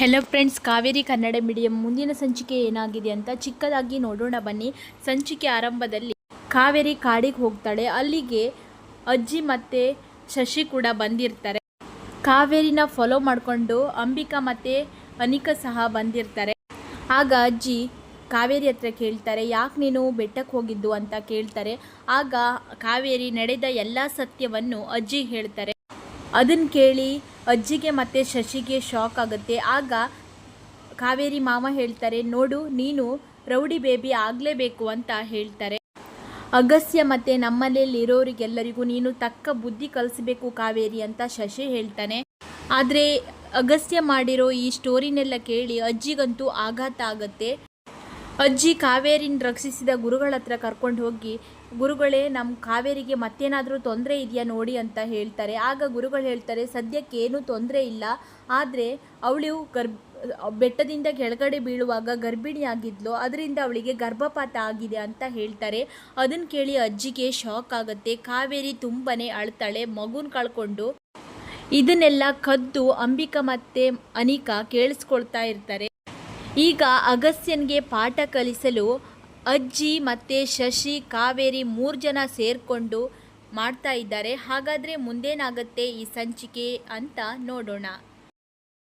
Hello friends Kaveri Kannada medium ಮುಂದಿನ ಸಂಚಿಕೆ ಏನಾಗಿದೆ ಅಂತ ಚಿಕ್ಕದಾಗಿ ನೋಡೋಣ ಬನ್ನಿ. ಸಂಚಿಕೆ ಆರಂಭದಲ್ಲಿ ಕಾವೇರಿ ಕಾಡಿಗೆ ಹೋಗ್ತಾಳೆ. ಅಲ್ಲಿಗೆ ಅಜ್ಜಿ ಮತ್ತು ಶಶಿ ಕೂಡ ಬಂದಿರ್ತಾರೆ. ಕಾವೇರಿನ ಫಾಲೋ ಮಾಡಿಕೊಂಡು ಅಂಬಿಕಾ ಮತ್ತು ಅನಿಕಾ ಸಹ ಬಂದಿರ್ತಾರೆ. ಆಗ ಅಜ್ಜಿ ಕಾವೇರಿ ಹತ್ರ ಕೇಳ್ತಾರೆ, ಯಾಕೆ ನೀನು ಬೆಟ್ಟಕ್ಕೆ ಹೋಗಿದ್ದು ಅಂತ ಕೇಳ್ತಾರೆ. ಆಗ ಕಾವೇರಿ ನಡೆದ ಎಲ್ಲ ಸತ್ಯವನ್ನು ಅಜ್ಜಿ ಹೇಳ್ತಾರೆ. ಅದನ್ನು ಕೇಳಿ ಅಜ್ಜಿಗೆ ಮತ್ತೆ ಶಶಿಗೆ ಶಾಕ್ ಆಗುತ್ತೆ. ಆಗ ಕಾವೇರಿ ಮಾಮ ಹೇಳ್ತಾರೆ, ನೋಡು, ನೀನು ರೌಡಿ ಬೇಬಿ ಆಗಲೇಬೇಕು ಅಂತ ಹೇಳ್ತಾರೆ. ಅಗಸ್ತ್ಯ ಮತ್ತು ನಮ್ಮನೇಲಿರೋರಿಗೆಲ್ಲರಿಗೂ ನೀನು ತಕ್ಕ ಬುದ್ಧಿ ಕಲಿಸಬೇಕು ಕಾವೇರಿ ಅಂತ ಶಶಿ ಹೇಳ್ತಾನೆ. ಆದರೆ ಅಗಸ್ತ್ಯ ಮಾಡಿರೋ ಈ ಸ್ಟೋರಿನೆಲ್ಲ ಕೇಳಿ ಅಜ್ಜಿಗಂತೂ ಆಘಾತ ಆಗುತ್ತೆ. ಅಜ್ಜಿ ಕಾವೇರಿನ ರಕ್ಷಿಸಿದ ಗುರುಗಳ ಹತ್ರ ಕರ್ಕೊಂಡು ಹೋಗಿ, ಗುರುಗಳೇ ನಮ್ಮ ಕಾವೇರಿಗೆ ಮತ್ತೇನಾದರೂ ತೊಂದರೆ ಇದೆಯಾ ನೋಡಿ ಅಂತ ಹೇಳ್ತಾರೆ. ಆಗ ಗುರುಗಳು ಹೇಳ್ತಾರೆ, ಸದ್ಯಕ್ಕೆ ಏನೂ ತೊಂದರೆ ಇಲ್ಲ. ಆದರೆ ಅವಳು ಗರ್ಭ, ಬೆಟ್ಟದಿಂದ ಕೆಳಗಡೆ ಬೀಳುವಾಗ ಗರ್ಭಿಣಿಯಾಗಿದ್ಲು ಅದರಿಂದ ಅವಳಿಗೆ ಗರ್ಭಪಾತ ಆಗಿದೆ ಅಂತ ಹೇಳ್ತಾರೆ. ಅದನ್ನು ಕೇಳಿ ಅಜ್ಜಿಗೆ ಶಾಕ್ ಆಗುತ್ತೆ. ಕಾವೇರಿ ತುಂಬನೇ ಅಳ್ತಾಳೆ. ಮಗುನ ಕಳ್ಕೊಂಡು ಇದನ್ನೆಲ್ಲ ಕದ್ದು ಅಂಬಿಕಾ ಮತ್ತು ಅನಿಕಾ ಕೇಳಿಸ್ಕೊಳ್ತಾ ಇರ್ತಾರೆ. ಈಗ ಅಗಸ್ತ್ಯನ್ಗೆ ಪಾಠ ಕಲಿಸಲು ಅಜ್ಜಿ ಮತ್ತು ಶಶಿ ಕಾವೇರಿ ಮೂರು ಜನ ಸೇರಿಕೊಂಡು ಮಾಡ್ತಾ ಇದ್ದಾರೆ. ಹಾಗಾದರೆ ಮುಂದೇನಾಗುತ್ತೆ ಈ ಸಂಚಿಕೆ ಅಂತ ನೋಡೋಣ.